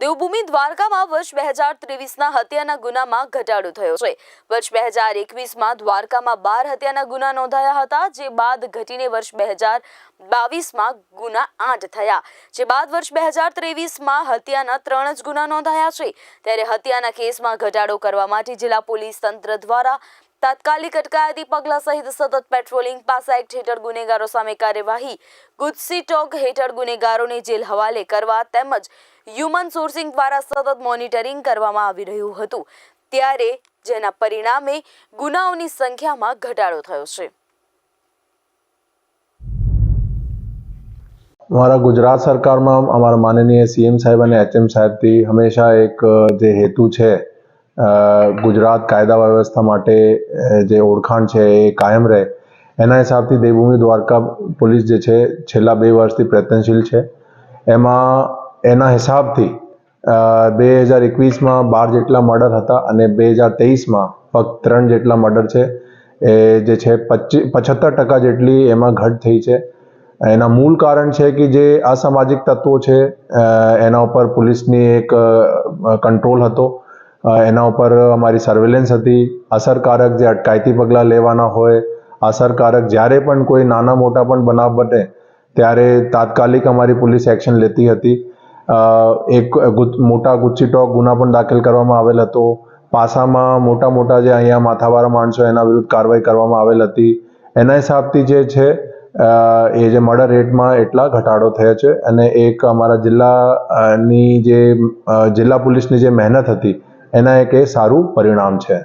દેવભૂમિ દ્વારકામાં વર્ષ બે હજાર ત્રેવીસના હત્યાના ગુનામાં ઘટાડો થયો છે. વર્ષ બે હજાર એકવીસમાં દ્વારકામાં બાર હત્યાના ગુના નોંધાયા હતા, જે બાદ ઘટીને વર્ષ બે હજાર બાવીસમાં ગુના આઠ થયા. જે બાદ વર્ષ બે હજાર ત્રેવીસમાં હત્યાના ત્રણ જ ગુના નોંધાયા છે. ત્યારે હત્યાના કેસમાં ઘટાડો કરવા માટે જિલ્લા પોલીસ તંત્ર દ્વારા તાત્કાલિક અટકાયતી પગલાં સહિત સતત પેટ્રોલિંગ પાસા એક્ટ હેઠળ ગુનેગારો સામે કાર્યવાહી. ગુજસી ટોક હેઠળ ગુનેગારોને જેલ હવાલે કરવા તેમજ હ્યુમન સોર્સિંગ દ્વારા સતત મોનિટરિંગ કરવામાં આવી રહ્યું હતું. ત્યારે જેના પરિણામે ગુનાઓની સંખ્યામાં ઘટાડો થયો છે. અમારા ગુજરાત સરકારમાં અમારા માનનીય સીએમ સાહેબ અને એચએમ સાહેબથી હંમેશા એક જે હેતુ છે ગુજરાત કાયદા વ્યવસ્થા માટે જે ઓળખાણ છે એ કાયમ રહે. એના હિસાબથી દેવભૂમિ દ્વારકા પોલીસ જે છે, છેલ્લા બે વર્ષથી પ્રયત્નશીલ છે. એમાં એના હિસાબથી બે હજાર એકવીસમાં બાર જેટલા મર્ડર હતા અને બે હજાર તેવીસમાં ફક્ત ત્રણ જેટલા મર્ડર છે. એ જે છે, પચી પચહત્તર ટકા જેટલી એમાં ઘટ થઈ છે. એના મૂળ કારણ છે કે જે અસામાજિક તત્વો છે એના ઉપર પોલીસની એક કંટ્રોલ હતો. એના ઉપર અમારી સર્વેલન્સ હતી. અસરકારક જે અટકાયતી પગલાં લેવાના હોય, અસરકારક જ્યારે પણ કોઈ નાના મોટા પણ બનાવ બને, ત્યારે તાત્કાલિક અમારી પોલીસ એક્શન લેતી હતી. એક મોટા ગુચ્છી ટોક ગુના પણ દાખલ કરવામાં આવેલ હતો. પાસામાં મોટા મોટા જે અહીંયા માથાવાળા માણસો એના વિરુદ્ધ કાર્યવાહી કરવામાં આવેલ હતી. એના હિસાબથી જે છે એ જે મર્ડર રેટમાં એટલા ઘટાડો થયો છે અને એક અમારા જિલ્લાની જે જિલ્લા પોલીસની જે મહેનત હતી એના એક એ સારું પરિણામ છે.